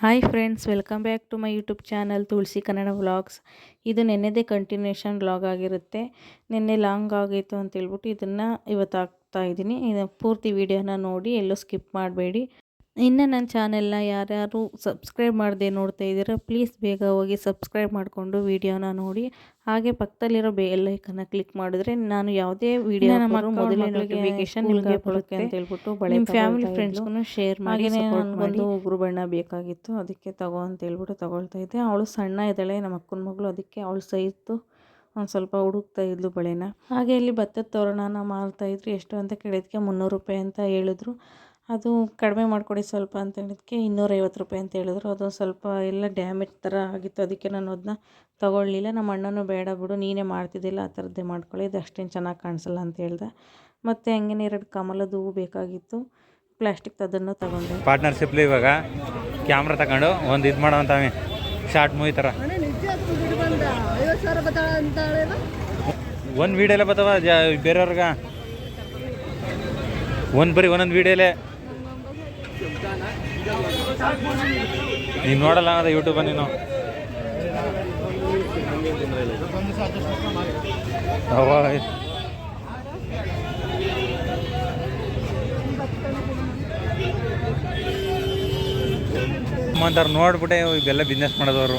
Hi friends welcome back to my YouTube channel Tulasi Kannada vlogs ಇದು ನೆನ್ನೆದೇ continuation vlog ಆಗಿರುತ್ತೆ. ನಿನ್ನೆ long ಆಗಿತ್ತು ಅಂತೇಳ್ಬಿಟ್ಟು ಇದನ್ನು ಇವತ್ತು ಹಾಕ್ತಾ ಇದ್ದೀನಿ. ಇದು ಪೂರ್ತಿ ವಿಡಿಯೋನ ನೋಡಿ ಎಲ್ಲೂ ಸ್ಕಿಪ್ ಮಾಡಬೇಡಿ. ಇನ್ನು ನನ್ನ ಚಾನೆಲ್ನ ಯಾರ್ಯಾರು ಸಬ್ಸ್ಕ್ರೈಬ್ ಮಾಡದೆ ನೋಡ್ತಾ ಇದ್ದೀರಾ ಪ್ಲೀಸ್ ಬೇಗ ಹೋಗಿ ಸಬ್ಸ್ಕ್ರೈಬ್ ಮಾಡಿಕೊಂಡು ವಿಡಿಯೋನ ನೋಡಿ. ಹಾಗೆ ಪಕ್ಕದಲ್ಲಿರೋ ಬೆಲ್ ಐಕನ್ನ ಕ್ಲಿಕ್ ಮಾಡಿದ್ರೆ ನಾನು ಯಾವುದೇ ವಿಡಿಯೋ ಮೊದಲೇ ನೋಟಿಫಿಕೇಶನ್ ನಿಮಗೆ ಬರುತ್ತೆ ಅಂತ ಹೇಳ್ಬಿಟ್ಟು ನಿಮ್ಮ ಫ್ಯಾಮಿಲಿ ಫ್ರೆಂಡ್ಸ್ಗೂ ಶೇರ್ ಮಾಡಿ ನನಗೊಂದು ಉಗುರು ಬಣ್ಣ ಬೇಕಾಗಿತ್ತು ಅದಕ್ಕೆ ತಗೋ ಅಂತ ಹೇಳ್ಬಿಟ್ಟು ತಗೊಳ್ತಾ ಇದ್ದೆ. ಅವಳು ಸಣ್ಣ ಇದ್ದಾಳೆ ನಮ್ಮ ಅಕ್ಕನ ಮಗಳು ಅದಕ್ಕೆ ಅವಳು ಸೈಜು ಒಂದು ಸ್ವಲ್ಪ ಹುಡುಕ್ತಾ ಇದ್ಲು ಬಳೆನ. ಹಾಗೆ ಇಲ್ಲಿ ಭತ್ತದ ತೋರಣನ ಮಾರ್ತಾಯಿದ್ರು ಎಷ್ಟು ಅಂತ ಕೇಳಿದ್ಕೆ ಮುನ್ನೂರು ರೂಪಾಯಿ ಅಂತ ಹೇಳಿದ್ರು. ಅದು ಕಡಿಮೆ ಮಾಡಿಕೊಡಿ ಸ್ವಲ್ಪ ಅಂತ ಹೇಳಿದ್ದಕ್ಕೆ ಇನ್ನೂರೈವತ್ತು ರೂಪಾಯಿ ಅಂತ ಹೇಳಿದ್ರು. ಅದು ಸ್ವಲ್ಪ ಎಲ್ಲ ಡ್ಯಾಮೇಜ್ ಥರ ಆಗಿತ್ತು. ಅದಕ್ಕೆ ನಾನು ಅದನ್ನ ತೊಗೊಳ್ಲಿಲ್ಲ ನಮ್ಮ ಅಣ್ಣನೂ ಬೇಡ ಬಿಡು, ನೀನೇ ಮಾಡ್ತಿದ್ದಿಲ್ಲ, ಆ ಥರದ್ದೇ ಮಾಡ್ಕೊಳ್ಳಿ. ಇದು ಅಷ್ಟೇನು ಚೆನ್ನಾಗಿ ಕಾಣಿಸಲ್ಲ ಅಂತ ಹೇಳ್ದೆ. ಮತ್ತು ಹಂಗೇನೆ ಎರಡು ಕಮಲದ ಹೂವು ಬೇಕಾಗಿತ್ತು. ಪ್ಲಾಸ್ಟಿಕ್ ಅದನ್ನು ತಗೊಂಡೆ. ಪಾರ್ಟ್ನರ್ಶಿಪ್ಲಿ ಇವಾಗ ಕ್ಯಾಮ್ರಾ ತಗೊಂಡು ಒಂದು ಇದು ಮಾಡೋ ಶಾರ್ಟ್ ಮೂವಿ ಥರ ಒಂದು ವೀಡಿಯೋಲೆ ಬರ್ತಾವ ಬೇರೆಯವ್ರಿಗೆ? ಒಂದು ಬರೀ ಒಂದೊಂದು ವೀಡಿಯೋಲೆ ನೀನು ನೋಡಲ್ಲ ಅದ ಯೂಟ್ಯೂಬ ನೀನು. ಅಂತಾರೆ ನೋಡ್ಬಿಟ್ಟೆ ಇವೆಲ್ಲ ಬಿಸ್ನೆಸ್ ಮಾಡೋದವರು.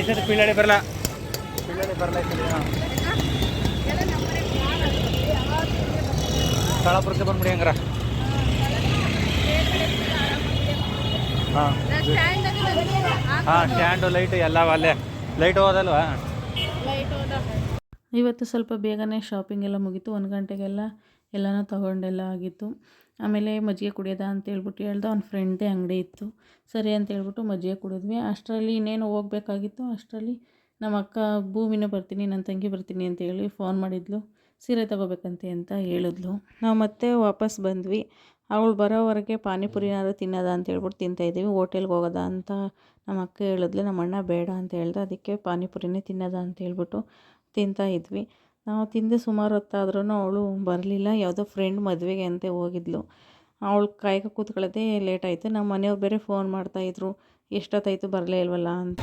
ಈ ಪಿಳ್ಳಾಡಿ ಬರಲ್ಲ ಪಿಳ್ಳಾಡಿ ಬರಲ್ಲ ಸ್ಥಳಪುರಕ್ಕೆ ಬಂದ್ಬಿಡಿ ಹಂಗಾರ. ಹಾಂ. ಹಾಂ ಸ್ಟ್ಯಾಂಡು ಲೈಟು ಎಲ್ಲ ಅಲ್ಲೇ. ಲೈಟ್ ಹೋದಲ್ವಾ? ಇವತ್ತು ಸ್ವಲ್ಪ ಬೇಗನೆ ಶಾಪಿಂಗ್ ಎಲ್ಲ ಮುಗೀತು. ಒಂದು ಗಂಟೆಗೆಲ್ಲ ಎಲ್ಲನೂ ತಗೊಂಡೆಲ್ಲ ಆಗಿತ್ತು. ಆಮೇಲೆ ಮಜ್ಜಿಗೆ ಕುಡಿಯೋದ ಅಂತ ಹೇಳ್ಬಿಟ್ಟು ಹೇಳ್ದೆ ಅವ್ನ ಫ್ರೆಂಡ್ದೇ ಅಂಗಡಿ ಇತ್ತು. ಸರಿ ಅಂತ ಹೇಳ್ಬಿಟ್ಟು ಮಜ್ಜಿಗೆ ಕುಡಿದ್ವಿ. ಅಷ್ಟರಲ್ಲಿ ಇನ್ನೇನು ಹೋಗ್ಬೇಕಾಗಿತ್ತು? ಅಷ್ಟರಲ್ಲಿ ನಮ್ಮ ಅಕ್ಕ, ಭೂಮಿನೂ ಬರ್ತೀನಿ, ನನ್ನ ತಂಗಿ ಬರ್ತೀನಿ ಅಂತ ಹೇಳಿ ಫೋನ್ ಮಾಡಿದ್ಲು. ಸೀರೆ ತಗೋಬೇಕಂತೆ ಅಂತ ಹೇಳಿದ್ಲು. ನಾವು ಮತ್ತೆ ವಾಪಸ್ ಬಂದ್ವಿ. ಅವಳು ಬರೋವರೆಗೆ ಪಾನಿಪುರಿ ಏನಾದ್ರು ತಿನ್ನೋದ ಅಂತ ಹೇಳ್ಬಿಟ್ಟು ತಿಂತಾಯಿದ್ದೀವಿ ಹೋಟೆಲ್ಗೆ ಹೋಗೋದ ಅಂತ ನಮ್ಮ ಅಕ್ಕ ಹೇಳಿದ್ಲು. ನಮ್ಮ ಅಣ್ಣ ಬೇಡ ಅಂತ ಹೇಳ್ದೆ. ಅದಕ್ಕೆ ಪಾನಿಪುರಿನೇ ತಿನ್ನೋದ ಅಂತ ಹೇಳ್ಬಿಟ್ಟು ತಿಂತಾ ಇದ್ವಿ. ನಾವು ತಿಂದು ಸುಮಾರು ಹೊತ್ತಾದ್ರೂ ಅವಳು ಬರಲಿಲ್ಲ. ಯಾವುದೋ ಫ್ರೆಂಡ್ ಮದುವೆಗೆ ಅಂತ ಹೋಗಿದ್ಲು. ಅವಳು ಕಾಯ್ಕ ಕೂತ್ಕೊಳ್ಳೋದೇ ಲೇಟ್ ಆಯಿತು. ನಮ್ಮ ಮನೆಯವ್ರು ಬೇರೆ ಫೋನ್ ಮಾಡ್ತಾಯಿದ್ರು ಎಷ್ಟೊತ್ತಾಯಿತು ಬರಲೇ ಇಲ್ವಲ್ಲ ಅಂತ.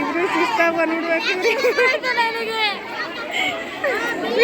ಇಬ್ರು ಸುಸ್ತಾಗಿ ಬಂದ್ಬಿಡ್ಬೇಕು.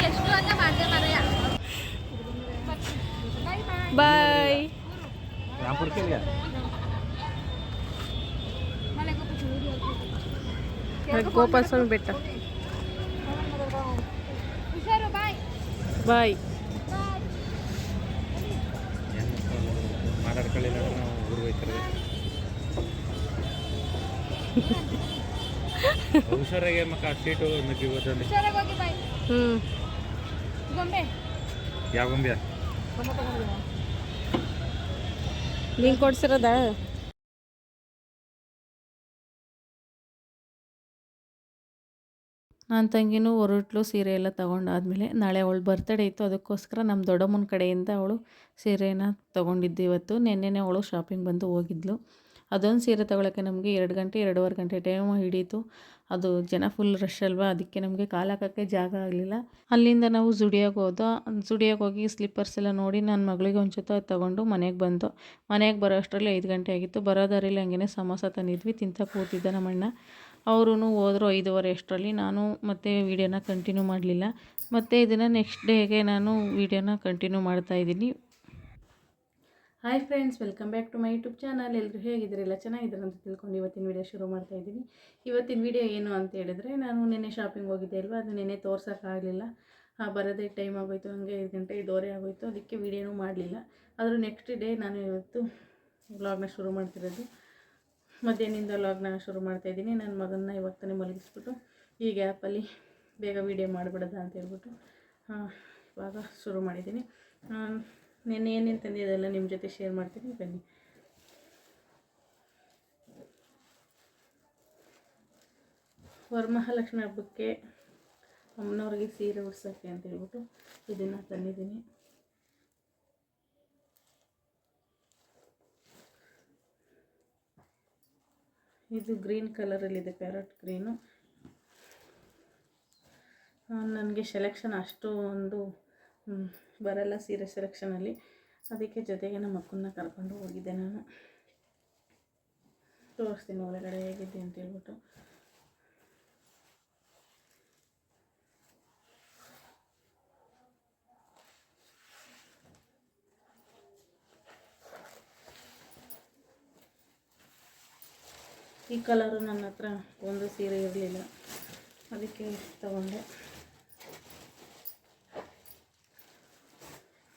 ಎಷ್ಟು ಅಂತ ಮಾಡ್ದೆ ಬಾಯ್ ರಾಂಪುರಕ್ಕೆ ಇಲ್ಲ ಗೋಪಾಲ ಸ್ವಾಮಿ ಬೆಟ್ಟ ಬಾಯ್ ಮಾತಾಡ್ಕೊಳ್ಳಿಲ್ಲ ಅಂದ್ರೆ ನಾವು ಊರಿಗೆ ಹೋಯ್ತಿರೋದು ಹುಷಾರಾಗೆ ಮಕ್ಕ ಸೀಟು ನುಗ್ಗಿ ಹೋದಲ್ಲಿ ಹ್ಞೂ ಯಾವ ಗೊಂಬೆ ನೀನು ಕೊಡ್ಸಿರೋದಾ ನನ್ನ ತಂಗಿನೂ ಹೊರಟ್ಲು ಸೀರೆ ಎಲ್ಲ ತೊಗೊಂಡಾದ್ಮೇಲೆ ನಾಳೆ ಅವಳು ಬರ್ತಡೇ ಇತ್ತು ಅದಕ್ಕೋಸ್ಕರ ನಮ್ಮ ದೊಡ್ಡಮ್ಮನ ಕಡೆಯಿಂದ ಅವಳು ಸೀರೆನ ತೊಗೊಂಡಿದ್ದು ಇವತ್ತು. ನಿನ್ನೆನೆ ಅವಳು ಶಾಪಿಂಗ್ ಬಂದು ಹೋಗಿದ್ಲು. ಅದೊಂದು ಸೀರೆ ತೊಗೊಳಕ್ಕೆ ನಮಗೆ ಎರಡು ಗಂಟೆ, ಎರಡೂವರೆ ಗಂಟೆ ಟೈಮ್ ಹಿಡೀತು. ಅದು ಜನ ಫುಲ್ ರಶ್ ಅಲ್ವಾ? ಅದಕ್ಕೆ ನಮಗೆ ಕಾಲು ಹಾಕೋಕ್ಕೆ ಜಾಗ ಆಗಲಿಲ್ಲ. ಅಲ್ಲಿಂದ ನಾವು ಜುಡಿಯೋಗೆ ಹೋದೋ. ಜುಡಿಯೋಗೆ ಹೋಗಿ ಸ್ಲಿಪ್ಪರ್ಸ್ ಎಲ್ಲ ನೋಡಿ ನನ್ನ ಮಗಳಿಗೆ ಒಂದು ಜೊತೆ ತೊಗೊಂಡು ಮನೆಗೆ ಬಂದು, ಮನೆಗೆ ಬರೋ ಅಷ್ಟರಲ್ಲಿ ಐದು ಗಂಟೆ ಆಗಿತ್ತು. ಬರೋದಾರಿಲ್ಲ ಹಂಗೆ ಸಮೋಸ ತಂದಿದ್ವಿ, ತಿಂತ ಕೂತಿದ್ದ ನಮ್ಮಣ್ಣ. ಅವರು ಹೋದ್ರು ಐದೂವರೆ ಅಷ್ಟರಲ್ಲಿ. ನಾನು ಮತ್ತೆ ವೀಡಿಯೋನ ಕಂಟಿನ್ಯೂ ಮಾಡಲಿಲ್ಲ. ಮತ್ತು ಇದನ್ನು ನೆಕ್ಸ್ಟ್ ಡೇಗೆ ನಾನು ವೀಡಿಯೋನ ಕಂಟಿನ್ಯೂ ಮಾಡ್ತಾಯಿದ್ದೀನಿ hi friends welcome back to my YouTube channel ಎಲ್ಲರೂ ಹೇಗಿದ್ದೀರಲ್ಲ ಚೆನ್ನಾಗಿದ್ದಾರೆ ಅಂತ ತಿಳ್ಕೊಂಡು ಇವತ್ತಿನ ವಿಡಿಯೋ ಶುರು ಮಾಡ್ತಾ ಇದ್ದೀನಿ. ಇವತ್ತಿನ ವಿಡಿಯೋ ಏನು ಅಂತ ಹೇಳಿದ್ರೆ, ನಾನು ನಿನ್ನೆ ಶಾಪಿಂಗ್ ಹೋಗಿದ್ದೆ ಅಲ್ವಾ? ಅದು ನಿನ್ನೆ ತೋರ್ಸೋಕ್ಕಾಗಲಿಲ್ಲ ಬರೋದೇ ಟೈಮ್ ಆಗೋಯ್ತು, ಹಂಗೆ ಐದು ಗಂಟೆ ದೋರೆ ಆಗೋಯ್ತು. ಅದಕ್ಕೆ ವೀಡಿಯೋನೂ ಮಾಡಲಿಲ್ಲ. ಆದರೂ ನೆಕ್ಸ್ಟ್ ಡೇ ನಾನು ಇವತ್ತು ವ್ಲಾಗ್ನ ಶುರು ಮಾಡ್ತಿರೋದು. ಮಧ್ಯಾಹ್ನದಿಂದ ವ್ಲಾಗ್ನ ಶುರು ಮಾಡ್ತಾಯಿದ್ದೀನಿ ನನ್ನ ಮಗನ್ನ ಇವಾಗ ತಾನೇ ಮಲಗಿಸ್ಬಿಟ್ಟು ಈ ಗ್ಯಾಪಲ್ಲಿ ಬೇಗ ವೀಡಿಯೋ ಮಾಡಿಬಿಡೋದ ಅಂತ ಹೇಳ್ಬಿಟ್ಟು ಇವಾಗ ಶುರು ಮಾಡಿದ್ದೀನಿ. ನೆನ್ನೆ ಏನೇನು ತಂದಿದ್ದೆಲ್ಲ ನಿಮ್ಮ ಜೊತೆ ಶೇರ್ ಮಾಡ್ತೀನಿ, ಬನ್ನಿ. ವರಮಹಾಲಕ್ಷ್ಮಿ ಹಬ್ಬಕ್ಕೆ ಅಮ್ಮನವ್ರಿಗೆ ಸೀರೆ ಉಡ್ಸೋಕ್ಕೆ ಅಂತ ಹೇಳ್ಬಿಟ್ಟು ಇದನ್ನು ತಂದಿದ್ದೀನಿ. ಇದು ಗ್ರೀನ್ ಕಲರಲ್ಲಿದೆ ಪ್ಯಾರಟ್ ಗ್ರೀನು ನನಗೆ ಸೆಲೆಕ್ಷನ್ ಅಷ್ಟು ಒಂದು ಬರಲ್ಲ ಸೀರೆ ಸೆಲೆಕ್ಷನಲ್ಲಿ. ಅದಕ್ಕೆ ಜೊತೆಗೆ ನಮ್ಮ ಅಕ್ಕನ್ನ ಕರ್ಕೊಂಡು ಹೋಗಿದ್ದೆ ನಾನು. ತೋರಿಸ್ತೀನಿ ಒಳಗಡೆ ಹೇಗಿದೆ ಅಂತ ಹೇಳ್ಬಿಟ್ಟು. ಈ ಕಲರು ನನ್ನ ಹತ್ರ ಒಂದು ಸೀರೆ ಇರಲಿಲ್ಲ. ಅದಕ್ಕೆ ತಗೊಂಡೆ.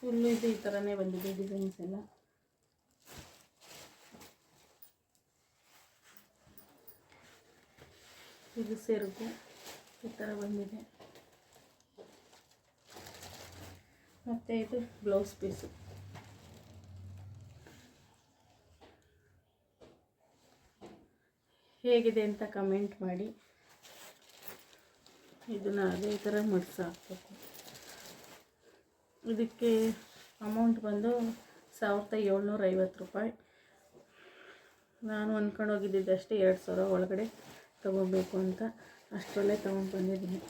ಫುಲ್ಲು ಇದು ಈ ಥರನೇ ಬಂದಿದೆ ಡಿಸೈನ್ಸ್ ಎಲ್ಲ. ಇದು ಸೆರಗು, ಈ ಥರ ಬಂದಿದೆ. ಮತ್ತು ಇದು ಬ್ಲೌಸ್ ಪೀಸು ಹೇಗಿದೆ ಅಂತ ಕಮೆಂಟ್ ಮಾಡಿ. ಇದನ್ನು ಅದೇ ಥರ ಮಡಿಸಾಕ್ಬೇಕು ಇದಕ್ಕೆ ಅಮೌಂಟ್ ಬಂದು ಸಾವಿರದ ಏಳ್ನೂರ ಐವತ್ತು ರೂಪಾಯಿ. ನಾನು ಅಂದ್ಕೊಂಡು ಹೋಗಿದ್ದಿದ್ದಷ್ಟೇ ಎರಡು ಸಾವಿರ ಒಳಗಡೆ ತೊಗೋಬೇಕು ಅಂತ. ಅಷ್ಟರಲ್ಲೇ ತೊಗೊಂಡು ಬಂದಿದ್ದೀನಿ.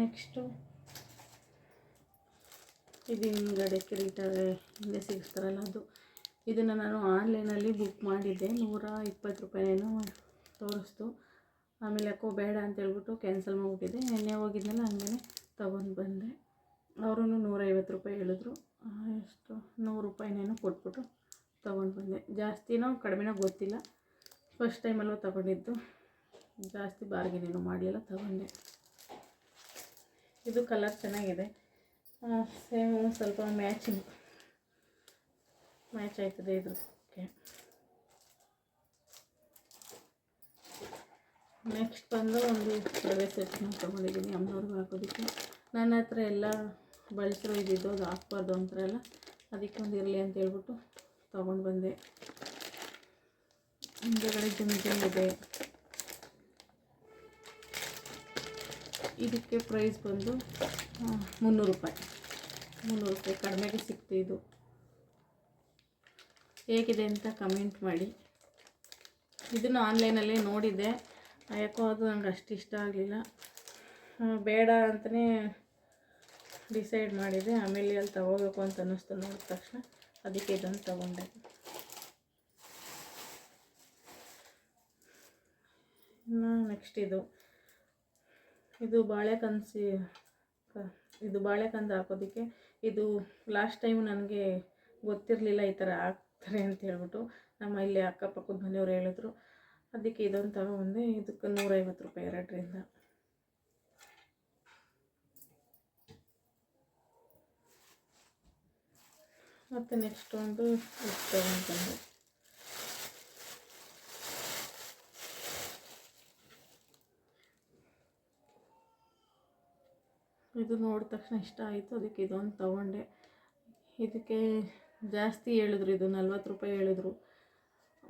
ನೆಕ್ಸ್ಟು ಇದು ಹಿಂಗಡೆ ಕಿರೀಟ ಹಿಂದೆ ಸಿಗ್ತಾರಲ್ಲ ಅದು. ಇದನ್ನು ನಾನು ಆನ್ಲೈನಲ್ಲಿ ಬುಕ್ ಮಾಡಿದ್ದೆ. ನೂರ ಇಪ್ಪತ್ತು ರೂಪಾಯಿನೇನೋ ತೋರಿಸ್ತು. ಆಮೇಲೆ ಯಾಕೋ ಬೇಡ ಅಂತ ಹೇಳ್ಬಿಟ್ಟು ಕ್ಯಾನ್ಸಲ್ ಮಾಡಿಬಿಟ್ಟಿದ್ದೆ. ನೆನ್ನೆ ಹೋಗಿದ್ನಲ್ಲ ಹಂಗೆ ತೊಗೊಂಡು ಬಂದೆ. ಅವರು ನೂರೈವತ್ತು ರೂಪಾಯಿ ಹೇಳಿದ್ರು. ಎಷ್ಟು? ನೂರು ರೂಪಾಯಿನೇನೋ ಕೊಟ್ಬಿಟ್ಟು ತೊಗೊಂಡು ಬಂದೆ. ಜಾಸ್ತಿನೋ ಕಡಿಮೆನೋ ಗೊತ್ತಿಲ್ಲ. ಫಸ್ಟ್ ಟೈಮಲ್ಲೂ ತೊಗೊಂಡಿದ್ದು. ಜಾಸ್ತಿ ಬಾರ್ಗೇನೇನು ಮಾಡಿ ಮಾಡಲಿಲ್ಲ ತೊಗೊಂಡೆ. ಇದು ಕಲರ್ ಚೆನ್ನಾಗಿದೆ. ಸೇಮ್ ಸ್ವಲ್ಪ ಮ್ಯಾಚಿಂಗ್. ಮ್ಯಾಚ್ ಆಯ್ತದೆ ಇದಕ್ಕೆ ನೆಕ್ಸ್ಟ್ ಬಂದು ಒಂದು ರವೆ ಸೆಟ್ನ ತೊಗೊಂಡಿದ್ದೀನಿ, ಅಮ್ಮನವ್ರಿಗೆ ಹಾಕೋದಕ್ಕೆ. ನನ್ನ ಹತ್ರ ಎಲ್ಲ ಬಳಸಿರೋ ಇದ್ದಿದ್ದು ಅದು ಹಾಕ್ಬಾರ್ದು ಅಂತಾರಲ್ಲ, ಅದಕ್ಕೆ ಒಂದು ಇರಲಿ ಅಂತ ಹೇಳ್ಬಿಟ್ಟು ತೊಗೊಂಡು ಬಂದೆ. ಹಿಂದೆಗಡೆ ಜಿಮ್ ಇದೆ. ಇದಕ್ಕೆ ಪ್ರೈಸ್ ಬಂದು ಮುನ್ನೂರು ರೂಪಾಯಿ. ಮುನ್ನೂರು ರೂಪಾಯಿ ಕಡಿಮೆಗೆ ಸಿಕ್ತು ಇದು. ಹೇಗಿದೆ ಅಂತ ಕಮೆಂಟ್ ಮಾಡಿ. ಇದನ್ನು ಆನ್ಲೈನಲ್ಲಿ ನೋಡಿದ್ದೆ. ಯಾಕೋ ಅದು ನಂಗೆ ಅಷ್ಟು ಇಷ್ಟ ಆಗಲಿಲ್ಲ. ಬೇಡ ಅಂತಲೇ ಡಿಸೈಡ್ ಮಾಡಿದೆ. ಆಮೇಲೆ ಅಲ್ಲಿ ತಗೋಬೇಕು ಅಂತ ಅನ್ನಿಸ್ತು ನೋಡಿದ ತಕ್ಷಣ. ಅದಕ್ಕೆ ಇದನ್ನು ತಗೊಂಡೆ. ಇನ್ನು ನೆಕ್ಸ್ಟ್ ಇದು. ಇದು ಬಾಳೆ ಸಿ ಕ- ಇದು ಬಾಳೆಕಂದು ಹಾಕೋದಕ್ಕೆ. ಇದು ಲಾಸ್ಟ್ ಟೈಮ್ ನನಗೆ ಗೊತ್ತಿರಲಿಲ್ಲ ಈ ಥರ ಹಾಕ್ತಾರೆ ಅಂತ ಹೇಳ್ಬಿಟ್ಟು ನಮ್ಮ ಇಲ್ಲಿ ಅಕ್ಕಪಕ್ಕದ ಮನೆಯವ್ರು ಹೇಳಿದ್ರು. ಅದಕ್ಕೆ ಇದೊಂದು ತಗೊಂಡೆ ಇದಕ್ಕೆ ನೂರೈವತ್ತು ರೂಪಾಯಿ ಎರಡರಿಂದ. ಮತ್ತು ನೆಕ್ಸ್ಟ್ ಒಂದು ಇದು ಇದು ನೋಡಿದ ತಕ್ಷಣ ಇಷ್ಟ ಆಯಿತು. ಅದಕ್ಕೆ ಇದೊಂದು ತಗೊಂಡೆ. ಇದಕ್ಕೆ ಜಾಸ್ತಿ ಹೇಳಿದ್ರು, ಇದು ನಲ್ವತ್ತು ರೂಪಾಯಿ ಹೇಳಿದ್ರು.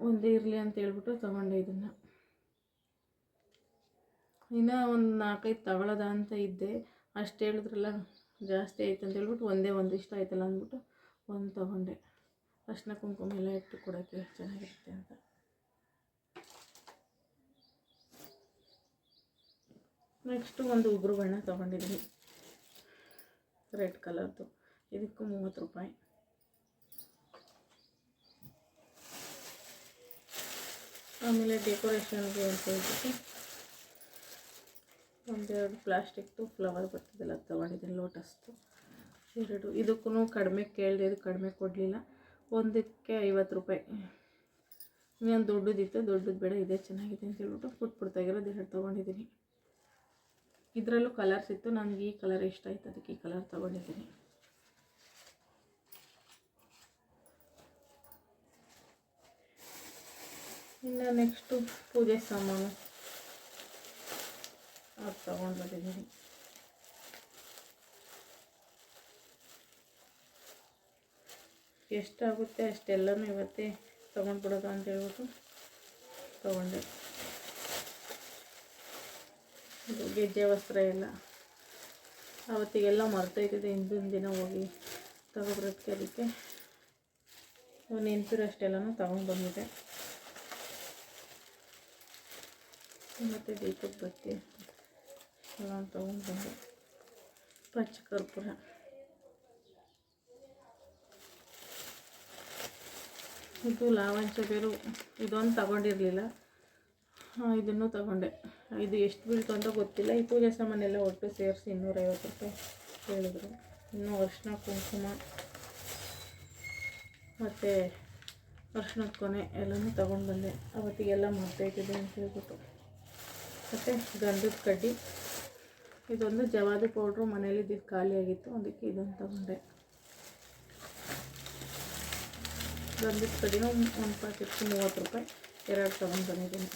ಒಂದೇ ಇರಲಿ ಅಂತ ಹೇಳ್ಬಿಟ್ಟು ತಗೊಂಡೆ ಇದನ್ನು. ಇನ್ನೂ ಒಂದು ನಾಲ್ಕೈದು ತಗೊಳ್ಳೋದ ಅಂತ ಇದ್ದೆ. ಅಷ್ಟು ಹೇಳಿದ್ರಲ್ಲ, ಜಾಸ್ತಿ ಆಯ್ತು ಅಂತ ಹೇಳ್ಬಿಟ್ಟು ಒಂದೇ ಒಂದು ಇಷ್ಟ ಆಯ್ತಲ್ಲ ಅಂದ್ಬಿಟ್ಟು ಒಂದು ತೊಗೊಂಡೆ. ಅರ್ಶಿನ ಕುಂಕುಮ ಎಲ್ಲ ಇಟ್ಟು ಕೊಡೋಕ್ಕೆ ಚೆನ್ನಾಗಿರುತ್ತೆ ಅಂತ. ನೆಕ್ಸ್ಟು ಒಂದು ಉಗುರು ಬಣ್ಣ ತೊಗೊಂಡಿದ್ದೀನಿ ರೆಡ್ ಕಲರ್ದು ಇದಕ್ಕೂ ಮೂವತ್ತು ರೂಪಾಯಿ. ಆಮೇಲೆ ಡೆಕೋರೇಷನ್ಗೆ ಅಂತ ಹೇಳ್ಬಿಟ್ಟು ಒಂದೆರಡು ಪ್ಲಾಸ್ಟಿಕ್ದು ಫ್ಲವರ್ ಬರ್ತದಲ್ಲ ಅದು ತೊಗೊಂಡಿದ್ದೀನಿ, ಲೋಟಸ್ದು. ಎರಡು. ಇದಕ್ಕೂ ಕಡಿಮೆ ಕೇಳಿದೆ ಇದು ಕಡಿಮೆ ಕೊಡಲಿಲ್ಲ. ಒಂದಕ್ಕೆ ಐವತ್ತು ರೂಪಾಯಿ. ಇನ್ನೊಂದು ದೊಡ್ಡದಿತ್ತು, ದೊಡ್ಡದು ಬೇಡ, ಇದೇ ಚೆನ್ನಾಗಿದೆ ಅಂತ ಹೇಳ್ಬಿಟ್ಟು ಪುಟ್ ಪುಡ್ತಾಗಿರೋದು ಎರಡು ತೊಗೊಂಡಿದ್ದೀನಿ. ಇದರಲ್ಲೂ ಕಲರ್ಸ್ ಇತ್ತು, ನನಗೆ ಈ ಕಲರ್ ಇಷ್ಟ ಆಯ್ತು, ಅದಕ್ಕೆ ಈ ಕಲರ್ ತೊಗೊಂಡಿದ್ದೀನಿ. ಇನ್ನು ನೆಕ್ಸ್ಟು ಪೂಜೆ ಸಾಮಾನು. ಅದು ತಗೊಂಡು ಬಂದಿದ್ದೀನಿ ಎಷ್ಟಾಗುತ್ತೆ ಅಷ್ಟೆಲ್ಲನೂ ಇವತ್ತೇ ತೊಗೊಂಡ್ಬಿಡೋದು ಅಂತ ಹೇಳ್ಬಿಟ್ಟು ತೊಗೊಂಡೆ. ಇದು ಗೆಜ್ಜೆ ವಸ್ತ್ರ ಎಲ್ಲ. ಅವತ್ತಿಗೆಲ್ಲ ಮರ್ತೋಯ್ತಿದೆ ಹಿಂದಿನ ದಿನ ಹೋಗಿ ತಗೊಬರೋದಕ್ಕೆ ಅದಕ್ಕೆ. ನೆನ್ಪಿರೋ ಅಷ್ಟೆಲ್ಲನೂ ತಗೊಂಡು ಬಂದಿದೆ ಮತ್ತು ದೀಪದ ಬತ್ತಿ. ಎಲ್ಲ ತೊಗೊಂಡು ಬಂದೆ ಪಚ್ಚ ಕರ್ಪೂರ. ಇದು ಲಾವಂಚ ಬೇರು. ಇದೊಂದು ತಗೊಂಡಿರಲಿಲ್ಲ. ಇದನ್ನು ತಗೊಂಡೆ. ಇದು ಎಷ್ಟು ಬೀಳ್ತು ಅಂತ ಗೊತ್ತಿಲ್ಲ. ಈ ಪೂಜೆ ಸಾಮಾನೆಲ್ಲ ಒಟ್ಟು ಸೇರಿಸಿ ಇನ್ನೂರೈವತ್ತು ರೂಪಾಯಿ ಹೇಳಿದ್ರು. ಇನ್ನು ಅರ್ಶಿನ ಕುಂಕುಮ, ಮತ್ತು ಅರ್ಶಿನದ ಕೊನೆ ಎಲ್ಲನೂ ತೊಗೊಂಡು ಬಂದೆ ಅವತ್ತಿಗೆಲ್ಲ ಮಾಡ್ತಾಯಿದ್ದೆ ಅಂತ ಹೇಳ್ಬಿಟ್ಟು. ಮತ್ತು ಗಂಧದ ಕಡ್ಡಿ. ಇದೊಂದು ಜವಾದು ಪೌಡ್ರು ಮನೇಲಿದ್ದಿದ್ದು ಖಾಲಿಯಾಗಿತ್ತು ಅದಕ್ಕೆ ಇದನ್ನು ತಗೊಂಡೆ. ಗಂಧದ ಕಡ್ಡಿನೂ ಒಂದು ಪ್ಯಾಕೆಟ್ಗೆ ಮೂವತ್ತು ರೂಪಾಯಿ, ಎರಡು ತೊಗೊಂಡು ಬಂದಿದ್ದೀನಿ.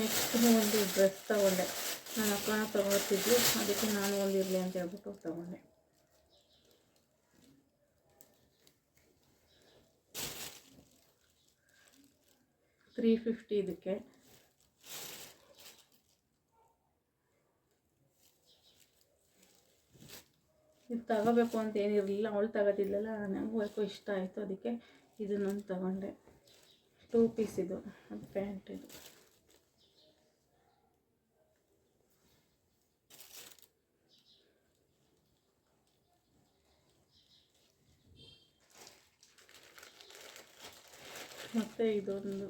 ನೆಕ್ಸ್ಟ್ ಒಂದು ಡ್ರೆಸ್ ತಗೊಂಡೆ. ನನ್ನ ಅಕ್ಕನ ತಗೊಳ್ತಿದ್ವಿ ಅದಕ್ಕೆ ನಾನು ಒಂದು ಇರಲಿ ಅಂತ ಹೇಳ್ಬಿಟ್ಟು ತಗೊಂಡೆ. ತ್ರೀ ಫಿಫ್ಟಿ ಇದಕ್ಕೆ. ಇದು ತಗೋಬೇಕು ಅಂತ ಏನಿರಲಿಲ್ಲ, ಅವಳು ತಗೋತಿದ್ಲಲ್ಲ ನನಗೂ ಯಾಕೋ ಇಷ್ಟ ಆಯಿತು ಅದಕ್ಕೆ ಇದನ್ನೊಂದು ತಗೊಂಡೆ. ಟೂ ಪೀಸ್ ಇದು ಪ್ಯಾಂಟ್ ಇದು. ಮತ್ತು ಇದೊಂದು.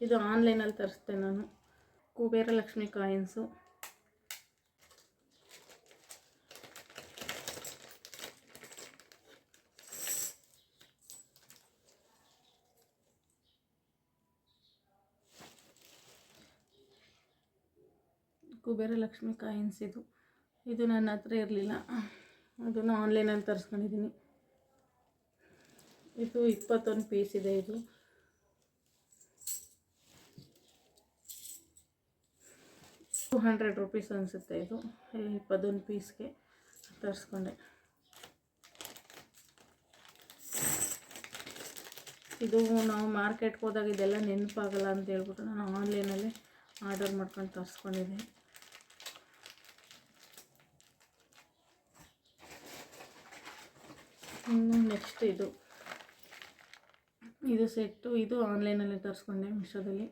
ಇದು ಆನ್ಲೈನಲ್ಲಿ ತರಿಸ್ದೆ ನಾನು. ಕುಬೇರ ಲಕ್ಷ್ಮಿ ಕಾಯಿನ್ಸು. ಕುಬೇರ ಲಕ್ಷ್ಮಿ ಕಾಯಿನ್ಸ್ ಇದು. ಇದು ನನ್ನ ಹತ್ರ ಇರಲಿಲ್ಲ. ಅದನ್ನು ಆನ್ಲೈನಲ್ಲಿ ತರಿಸ್ಕೊಂಡಿದ್ದೀನಿ. ಇದು ಇಪ್ಪತ್ತೊಂದು ಪೀಸ್ ಇದೆ ಇದು. ಟು ಹಂಡ್ರೆಡ್ ರುಪೀಸ್ ಅನಿಸುತ್ತೆ ಇದು. ಇಪ್ಪತ್ತೊಂದು ಪೀಸ್ಗೆ ತರಿಸ್ಕೊಂಡೆ. ಇದು ನಾವು ಮಾರ್ಕೆಟ್ಗೆ ಹೋದಾಗ ಇದೆಲ್ಲ ನೆನಪಾಗಲ್ಲ ಅಂತ ಹೇಳ್ಬಿಟ್ಟು ನಾನು ಆನ್ಲೈನಲ್ಲೇ ಆರ್ಡರ್ ಮಾಡ್ಕೊಂಡು ತರಿಸ್ಕೊಂಡಿದ್ದೆ. ಇನ್ನು ನೆಕ್ಸ್ಟ್ ಇದು. ಇದು ಸೆಟ್ಟು ಇದು ಆನ್ಲೈನಲ್ಲಿ ತರಿಸ್ಕೊಂಡೆ ಮೀಶೋದಲ್ಲಿ.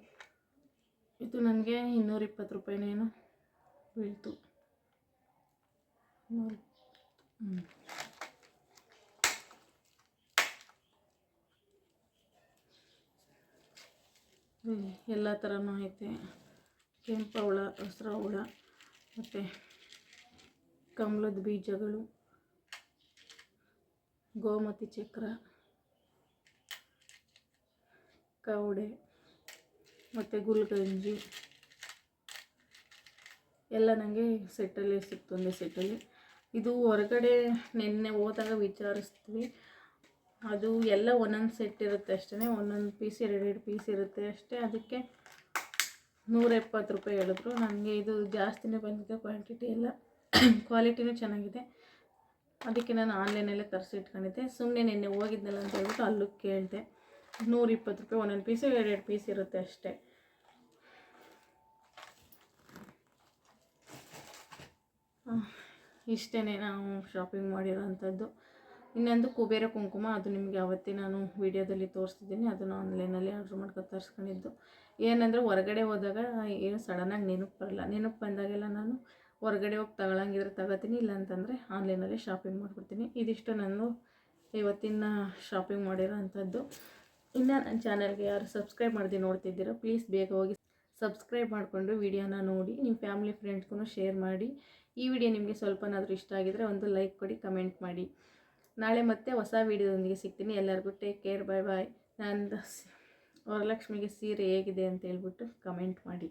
ಇದು ನನಗೆ ಇನ್ನೂರ ಇಪ್ಪತ್ತು ರೂಪಾಯಿನೇನು ಬೀಳ್ತು. ಎಲ್ಲ ಥರನೂ ಐತೆ. ಕೆಂಪು ಹುಳ, ಹಸ್ರ ಹುಳ, ಮತ್ತು ಕಮಲದ ಬೀಜಗಳು, ಗೋಮತಿ ಚಕ್ರ, ಕವಡೆ. ಮತ್ತು ಗುಲ್ಗಂಜಿ. ಎಲ್ಲ ನನಗೆ ಸೆಟ್ಟಲ್ಲೇ ಸಿಕ್ತು ಒಂದೇ ಸೆಟ್ಟಲ್ಲಿ. ಇದು ಹೊರಗಡೆ ನಿನ್ನೆ ಹೋದಾಗ ವಿಚಾರಿಸ್ತೀವಿ. ಅದು ಎಲ್ಲ ಒಂದೊಂದು ಸೆಟ್ ಇರುತ್ತೆ ಅಷ್ಟೇ ಒಂದೊಂದು ಪೀಸ್ ಎರಡೆರಡು ಪೀಸ್ ಇರುತ್ತೆ ಅಷ್ಟೇ. ಅದಕ್ಕೆ ನೂರ ಎಪ್ಪತ್ತು ರೂಪಾಯಿ ಹೇಳಿದ್ರು. ನನಗೆ ಇದು ಜಾಸ್ತಿನೇ ಬಂದಿದೆ ಕ್ವಾಂಟಿಟಿ ಎಲ್ಲ ಕ್ವಾಲಿಟಿನೂ ಚೆನ್ನಾಗಿದೆ. ಅದಕ್ಕೆ ನಾನು ಆನ್ಲೈನಲ್ಲೇ ತರಿಸಿಟ್ಕೊಂಡಿದ್ದೆ. ಸುಮ್ಮನೆ ನಿನ್ನೆ ಹೋಗಿದ್ನಲ್ಲ ಅಂತ ಹೇಳ್ಬಿಟ್ಟು ಅಲ್ಲೂ ಕೇಳಿದೆ. ನೂರಿಪ್ಪತ್ತು ರೂಪಾಯಿ ಒಂದೊಂದು ಪೀಸು ಎರಡೆರಡು ಪೀಸ್ ಇರುತ್ತೆ ಅಷ್ಟೇ. ಇಷ್ಟೇ ನಾವು ಶಾಪಿಂಗ್ ಮಾಡಿರೋವಂಥದ್ದು ಇನ್ನೊಂದು ಕುಬೇರ ಕುಂಕುಮ, ಅದು ನಿಮಗೆ ಅವತ್ತೇ ನಾನು ವೀಡಿಯೋದಲ್ಲಿ ತೋರಿಸ್ತಿದ್ದೀನಿ, ಅದನ್ನು ಆನ್ಲೈನಲ್ಲಿ ಆರ್ಡ್ರ್ ಮಾಡ್ಕೊಂಡು ತರಿಸ್ಕೊಂಡಿದ್ದು. ಏನಂದರೆ ಹೊರಗಡೆ ಹೋದಾಗ ಏನು ಸಡನ್ನಾಗಿ ನೆನಪು ಬರಲ್ಲ. ನೆನಪು ಬಂದಾಗೆಲ್ಲ ನಾನು ಹೊರಗಡೆ ಹೋಗಿ ತಗೊಳಂಗಿದ್ರೆ ತಗೋತೀನಿ ಇಲ್ಲ ಅಂತಂದರೆ ಆನ್ಲೈನಲ್ಲಿ ಶಾಪಿಂಗ್ ಮಾಡಿಬಿಡ್ತೀನಿ. ಇದಿಷ್ಟು ನಾನು ಇವತ್ತಿನ ಶಾಪಿಂಗ್ ಮಾಡಿರೋ ಅಂಥದ್ದು ಇನ್ನು ನನ್ನ ಚಾನಲ್ಗೆ ಯಾರು ಸಬ್ಸ್ಕ್ರೈಬ್ ಮಾಡದೆ ನೋಡ್ತಿದ್ದೀರೋ ಪ್ಲೀಸ್ ಬೇಗ ಹೋಗಿ ಸಬ್ಸ್ಕ್ರೈಬ್ ಮಾಡಿಕೊಂಡು ವಿಡಿಯೋನ ನೋಡಿ ನಿಮ್ಮ ಫ್ಯಾಮಿಲಿ ಫ್ರೆಂಡ್ಸ್ಗೂ ಶೇರ್ ಮಾಡಿ. ಈ ವಿಡಿಯೋ ನಿಮಗೆ ಸ್ವಲ್ಪನಾದರೂ ಇಷ್ಟ ಆಗಿದರೆ ಒಂದು ಲೈಕ್ ಕೊಡಿ, ಕಮೆಂಟ್ ಮಾಡಿ. ನಾಳೆ ಮತ್ತೆ ಹೊಸ ವಿಡಿಯೋದೊಂದಿಗೆ ಸಿಗ್ತೀನಿ. ಎಲ್ಲರಿಗೂ ಟೇಕ್ ಕೇರ್, ಬಾಯ್ ಬಾಯ್. ನಾನು ವರಲಕ್ಷ್ಮಿಗೆ ಸೀರೆ ಹೇಗಿದೆ ಅಂತ ಹೇಳ್ಬಿಟ್ಟು ಕಮೆಂಟ್ ಮಾಡಿ.